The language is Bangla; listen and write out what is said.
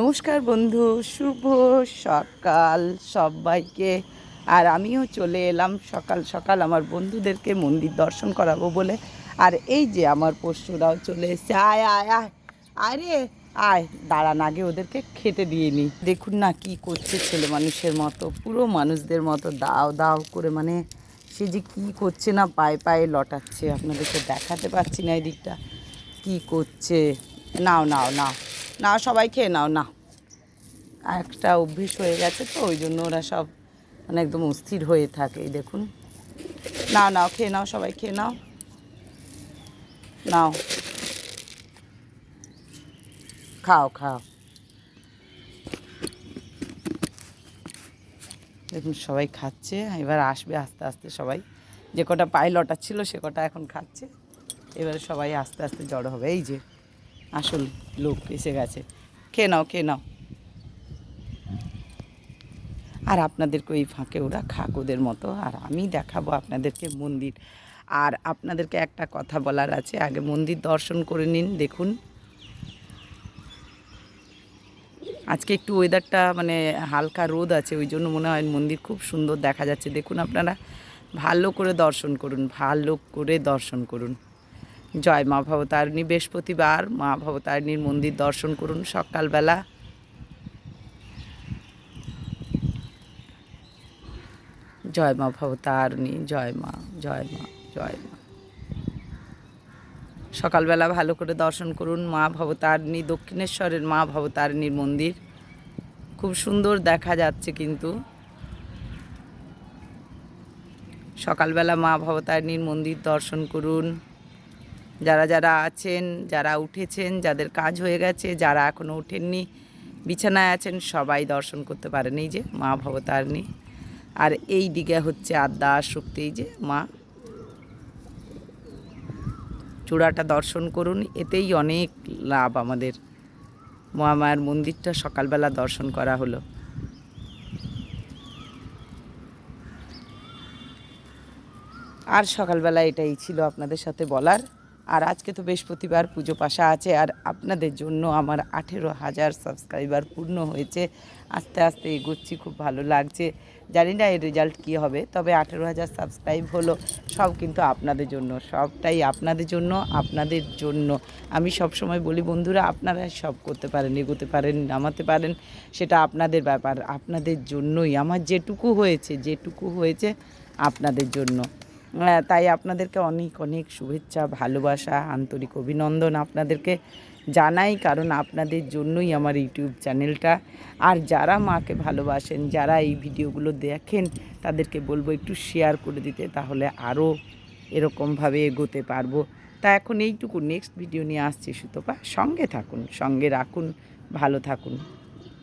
নমস্কার বন্ধু, শুভ সকাল সবাইকে। আর আমিও চলে এলাম সকাল সকাল আমার বন্ধুদেরকে মন্দির দর্শন করাবো বলে। আর এই যে আমার পশুরাও চলে এসছে। আয় আয় আয় আরে আয়। দাঁড়ান, আগে ওদেরকে খেতে দিয়ে নি। দেখুন না কি করছে ছেলে মানুষের মতো, পুরো মানুষদের মতো। দাও দাও করে মানে সে যে কী করছে না পায়ে পায়ে লটাচ্ছে। আপনাদেরকে দেখাতে পাচ্ছি না এই দিকটা কী করছে? নাও নাও নাও। নাও সবাই খেয়ে নাও, না। একটা অভ্যেস হয়ে গেছে তো, ওই জন্য ওরা সব মানে একদম অস্থির হয়ে থাকে দেখুন। নাও নাও, খেয়ে নাও, সবাই খেয়ে নাও। নাও। খাও খাও। দেখুন, সবাই খাচ্ছে, এবার আসবে আস্তে আস্তে সবাই। যে কটা পায়ে লটাচ্ছিল সে কটা এখন খাচ্ছে। এবারে সবাই আস্তে আস্তে জড়ো হবে, এই যে। আসল লোক এসে গেছে। খেয়ে নাও খেয়ে নাও। আর আপনাদেরকে ওই ফাঁকে ওরা খাক ওদের মতো, আর আমি দেখাবো আপনাদেরকে মন্দির। আর আপনাদেরকে একটা কথা বলার আছে, আগে মন্দির দর্শন করে নিন, দেখুন। আজকে একটু ওয়েদারটা মানে হালকা রোদ আছে, ওই জন্য মনে হয় মন্দির খুব সুন্দর দেখা যাচ্ছে। দেখুন আপনারা, ভালো করে দর্শন করুন, ভালো করে দর্শন করুন। জয় মা ভবতারিণী বৃহস্পতিবার, মা ভবতারিণীর মন্দির দর্শন করুন সকালবেলা। জয় মা ভবতারিণী, জয় মা জয় মা জয় মা। সকালবেলা ভালো করে দর্শন করুন মা ভবতারিণী, দক্ষিণেশ্বরের মা ভবতারিণীর মন্দির। খুব সুন্দর দেখা যাচ্ছে কিন্তু। সকালবেলা মা ভবতারিণীর মন্দির দর্শন করুন। যারা যারা আছেন, যারা উঠেছেন, যাদের কাজ হয়ে গেছে, যারা এখনও ওঠেননি, বিছানায় আছেন, সবাই দর্শন করতে পারেন। এই যে মা ভবতারিণী। আর এই দিকে হচ্ছে আদ্যা শক্তি এই যে মা। চূড়াটা দর্শন করুন। এতেই অনেক লাভ আমাদের। মহামায়ার মন্দিরটা সকালবেলা দর্শন করা হলো। আর সকালবেলা এটাই ছিল আপনাদের সাথে বলার। আর আজকে তো বৃহস্পতিবার পুজো পাশা আছে, আর আপনাদের জন্য আমার আঠেরো হাজার সাবস্ক্রাইবার পূর্ণ হয়েছে। আস্তে আস্তে এগোচ্ছি, খুব ভালো লাগছে। জানি না এর রেজাল্ট কী হবে, তবে আঠেরো হাজার সাবস্ক্রাইব হলো, সব কিন্তু আপনাদের জন্য, সবটাই আপনাদের জন্য আপনাদের জন্য। আমি সব সময় বলি, বন্ধুরা, আপনারা সব করতে পারেন, এগোতে পারেন, নামাতে পারেন, সেটা আপনাদের ব্যাপার, আপনাদের জন্যই। আমার যেটুকু হয়েছে যেটুকু হয়েছে আপনাদের জন্য। তাই আপনাদেরকে অনেক অনেক শুভেচ্ছা, ভালোবাসা, আন্তরিক অভিনন্দন আপনাদেরকে জানাই, কারণ আপনাদের জন্যই আমার ইউটিউব চ্যানেলটা। আর যারা মাকে ভালোবাসেন, যারা এই ভিডিওগুলো দেখেন, তাদেরকে বলব একটু শেয়ার করে দিতে, তাহলে আরও এরকমভাবে এগোতে পারব। তা এখন এইটুকু নেক্সট ভিডিও নিয়ে আসছি সুতপা। সঙ্গে থাকুন, সঙ্গে রাখুন, ভালো থাকুন।